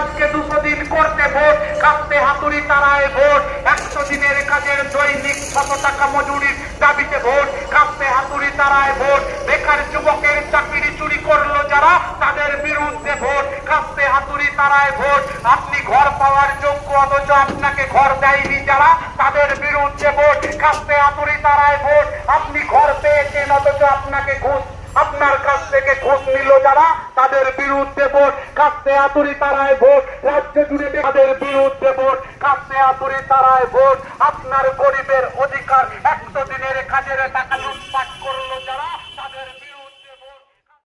দুশো দিন করতে ভোট, কাঁপতে হাতুড়ি তারায় ভোট। একশো দিনের কাজের দৈনিক শত টাকা মজুরির দাবিতে ভোট, কাঁপতে হাতুড়ি তারায় ভোট। বেকার যুবকের চাকরি চুরি করল যারা, তাদের বিরুদ্ধে ভোট, কাঁপতে হাতুড়ি তারায় ভোট। আপনি ঘর পাওয়ার যোগ্য, অথচ আপনাকে ঘর দেয়নি যারা, তাদের বিরুদ্ধে ভোট, কাঁপতে হাতুড়ি তারায় ভোট। আপনি ঘর পেয়েছেন, অথচ আপনাকে ঘুষ তার কাছ থেকে খোঁজ নিল যারা, তাদের বিরুদ্ধে ভোট। কাছে আতুরি তারায় ভোট। রাজ্য জুড়ে তাদের বিরুদ্ধে ভোট। কাছে আতুরি তারায় ভোট। আপনার গরিবের অধিকার, একশো দিনের কাজের টাকা লুটপাট করল যারা, তাদের বিরুদ্ধে